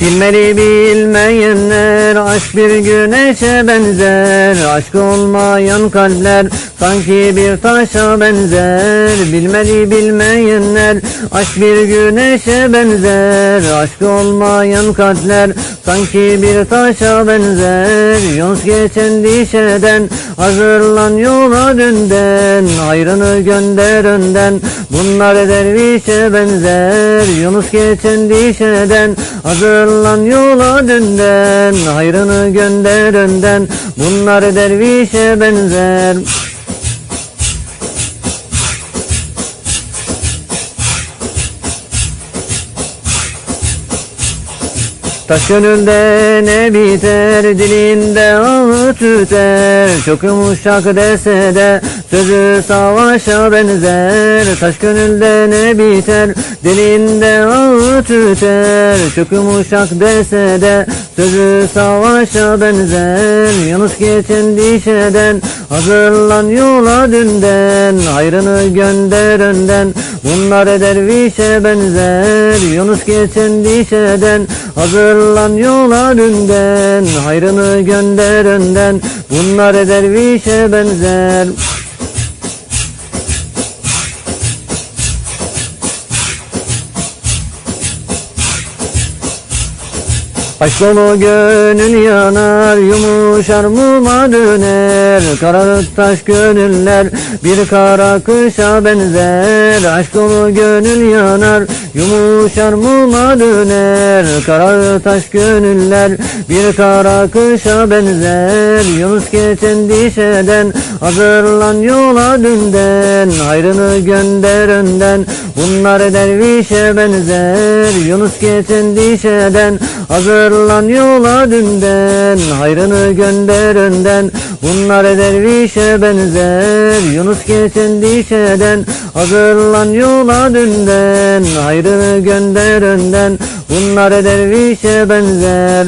Bilmeli bilmeyenler aşk bir güneşe benzer. Aşk olmayan kalpler sanki bir taşa benzer. Bilmeli bilmeyenler aşk bir güneşe benzer. Aşk olmayan kalpler sanki bir taşa benzer. Yunus geçen dişeden hazırlan yola dünden Hayrını gönder önden. Bunlar dervişe benzer Yunus geçen dişeden. Hazırlan yola dünden Hayrını gönder önden. Bunlar dervişe benzer Taş gönülde ne biter dilinde ağır tüter Çok yumuşak dese de sözü savaşa benzer. Taş gönülde ne biter dilinde ağır tüter Çok yumuşak dese de sözü savaşa benzer. Yunus geçen dişeden hazırlan yola dünden. Hayrını gönder önden bunlar dervişe benzer. Yunus geçen dişeden hazırlan yola dünden Hayrını gönder önden. Bunlar dervişe benzer. Aşk dolu gönül yanar, yumuşar muma döner. Kararık taş gönüller bir kara kışa benzer. Aşk dolu gönül yanar, yumuşar muma döner Kararık taş gönüller bir kara kışa benzer. Yunus geçen dişeden hazırlan yola dünden. Hayrını gönder önden bunlar dervişe benzer. Yunus geçen dişeden hazırlan yola dünden. Hayrını gönder önden bunlar dervişe benzer. Yunus geçen dişeden hazırlan yola dünden Hayrını gönder önden. Bunlar dervişe benzer